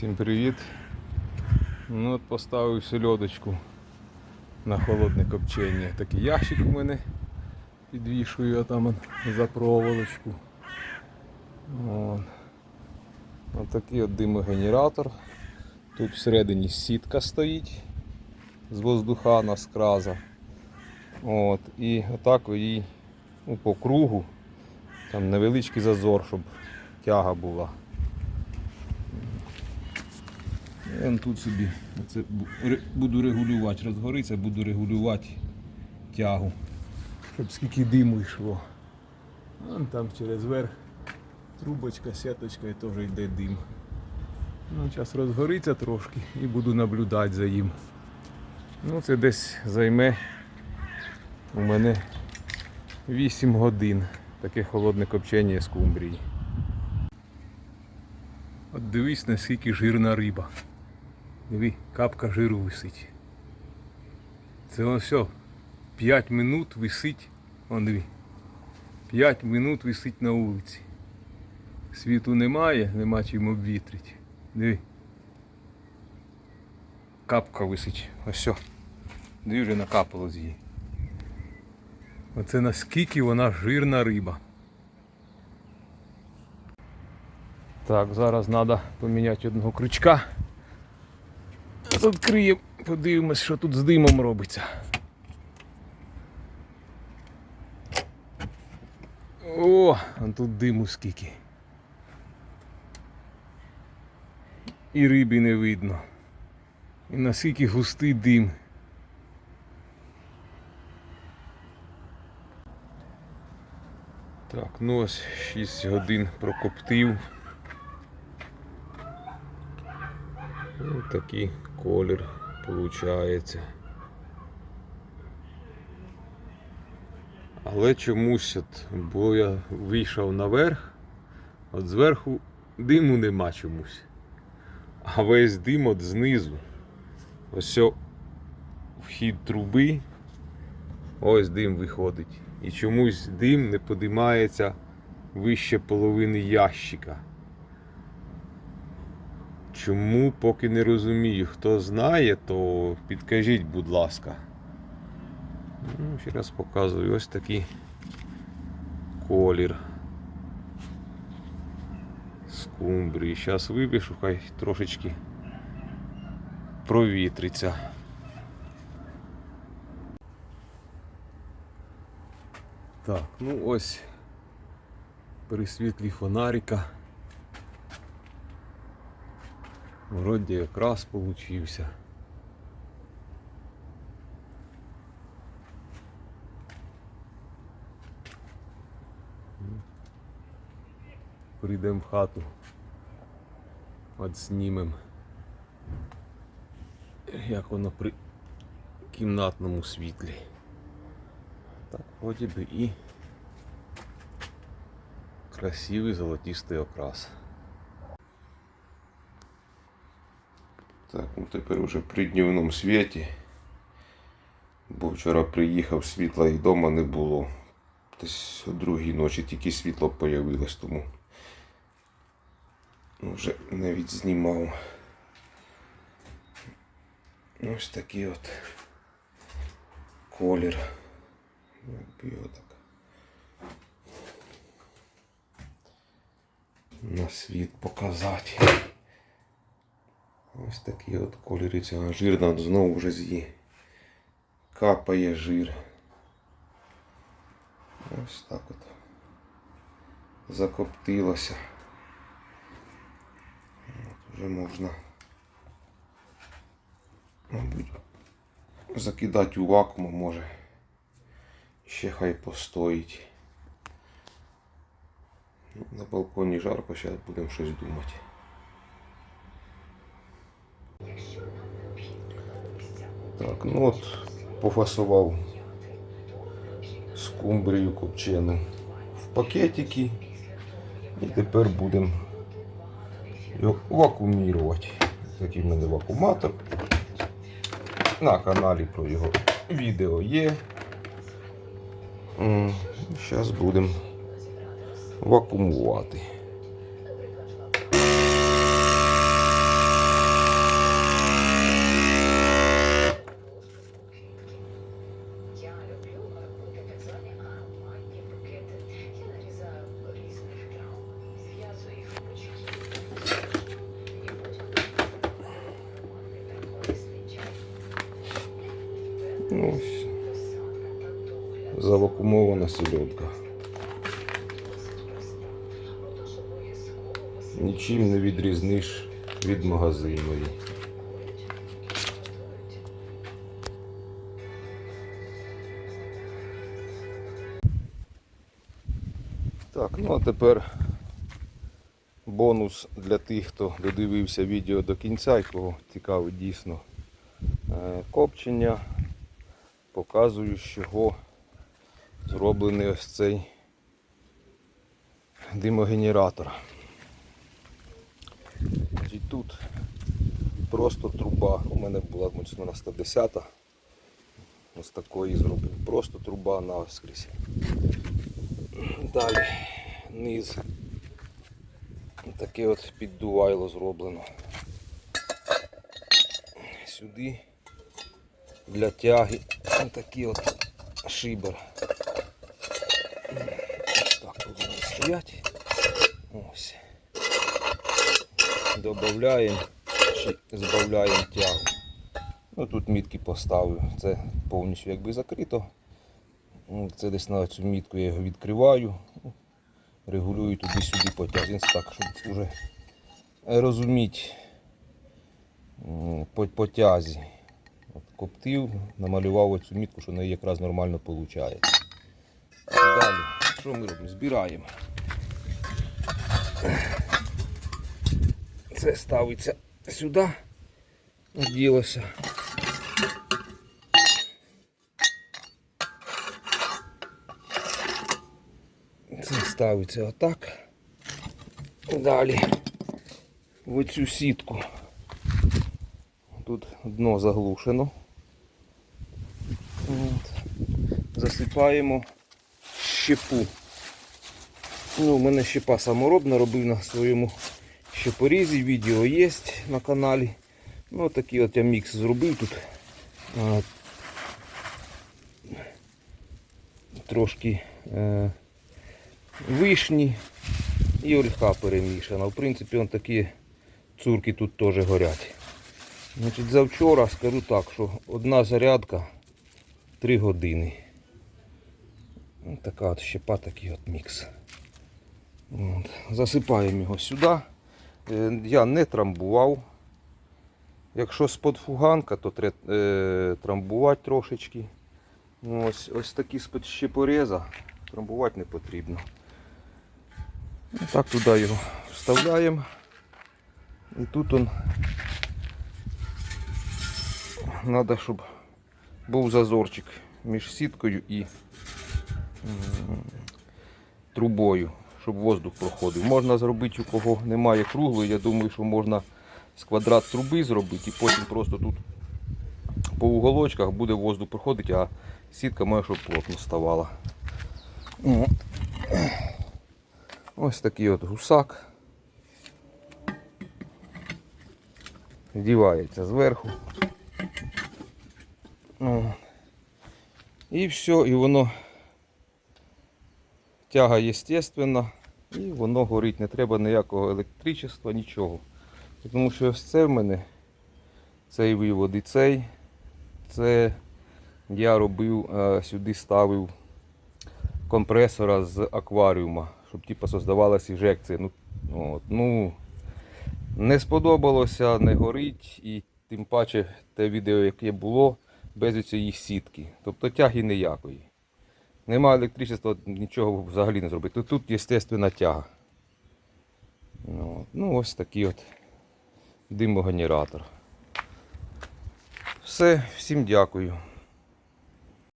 Всім привіт. Ну от поставив сельодочку на холодне копчення. Такий ящик у мене підвішую я там за проволочку. От. Отакий от димогенератор. Тут всередині сітка стоїть з воздухана, з краза. От. І отак її ну, по кругу. Там невеличкий зазор, щоб тяга була. Я тут собі оце буду регулювати, розгориться, буду регулювати тягу, щоб скільки диму йшло. Вон там через верх трубочка, сіточка і теж йде дим. Ну, зараз розгориться трошки і буду наблюдати за їм. Ну, це десь займе у мене 8 годин таке холодне копчення з кумбрії. От дивись, наскільки жирна риба. Диви, капка жиру висить. Це ось 5 минут висить. Вон диви. 5 минут висить на вулиці. Світу немає, нема чим обвітрити. Диви. Капка висить. Ось. Диви вже накапало з її. Оце наскільки вона жирна риба. Так, зараз треба поміняти одного крючка. Відкриємо, подивимось, що тут з димом робиться. О, а тут диму скільки. І риби не видно. І наскільки густий дим. Так, ну ось 6 годин прокоптив. Ось такий колір виходить. Але чомусь, от, бо я вийшов наверх, от зверху диму нема чомусь. А весь дим от знизу. Ось вхід труби, ось дим виходить. І чомусь дим не подимається вище половини ящика. Чому поки не розумію. Хто знає, то підкажіть, будь ласка. Ну, ще раз показую ось такий колір скумбрії. Зараз вивішу, хай трошечки провітриться. Так, ну ось при світлі фонарика. Вроді якраз получився. Прийдемо в хату, отснімем, як воно при кімнатному світлі. Так, вроді би і красивий золотистий окрас. Так, ну тепер уже при дневному світі. Бо вчора приїхав, світла і вдома не було. Десь о другій ночі тільки світло появилось, тому ну, вже навіть знімав. Ось такий от колір. Так. На світ показати. Ось такий от колір і цього жирна знову вже з'ї. Капає жир. Ось так от. Закоптилося. От вже можна, мабуть, закидати у вакуум, може. Ще хай постоїть. На балконі жарко, зараз будемо щось думати. Так, ну от пофасував скумбрію копчену в пакетики. І тепер будемо його вакуумірувати. Такий в мене вакууматор. На каналі про його відео є. Зараз будемо вакуумувати. Сільодка. Нічим не відрізниш від магазиної. Так, ну а тепер бонус для тих, хто додивився відео до кінця і кого цікавить дійсно е, копчення. Показую, з чого зроблений ось цей димогенератор. Значить, тут просто труба. У мене була мощна 110 Ось такої зробив. Просто труба наскрізь. Далі низ. Таке от піддувайло зроблено. Сюди для тяги такий от шибер. Ось так повинні стоять. Ось. Додаємо чи збавляємо тягу. Ну, тут мітки поставив. Це повністю якби закрито. Ну, Це десь на цю мітку я його відкриваю. Регулюю туди-сюди потяг. Він так, щоб вже розуміти по, по тязі. От коптив, намалював оцю мітку, що в неї якраз нормально виходить. Що ми робимо? Збираємо. Це ставиться сюди, ділося. Це ставиться отак. Далі в оцю сітку. Тут дно заглушено. От. Засипаємо щепу. Ну, у мене щепа саморобна, робив на своєму щепорізі, відео є на каналі. Ну, такий от я мікс зробив тут. Трошки е, вишні і ольха перемішана. В принципі, он такі цурки тут теж горять. Значить, завчора скажу так, що одна зарядка 3 години. Ось така от щепа, такий от мікс. От. Засипаємо його сюди. Е, Я не трамбував. Якщо з-под фуганка, то е, трамбувати трошечки. Ось, ось такі з-під щепореза трамбувати не потрібно. Так туди його вставляємо. І тут он треба, щоб був зазорчик між сіткою і трубою, щоб воздух проходив. Можна зробити, у кого немає круглої, я думаю, що можна з квадрат труби зробити і потім просто тут по уголочках буде воздух проходити, а сітка має, щоб плотно ставала. Ось такий от гусак. Вдівається зверху. І все, і воно тяга естественна, і воно горить, не треба ніякого електричества, нічого. Тому що ось це в мене, цей вивод і цей, це я робив, е, сюди ставив компресора з акваріума, щоб типу, создавалася інжекція. Ну, от, ну, не сподобалося, не горить, і тим паче те відео, яке було, без цієї сітки. Тобто тяги ніякої. Нема електричества, нічого взагалі не зробити. Тут, тут естественна тяга. Ну, ну ось такий от димогенератор. Все, всім дякую.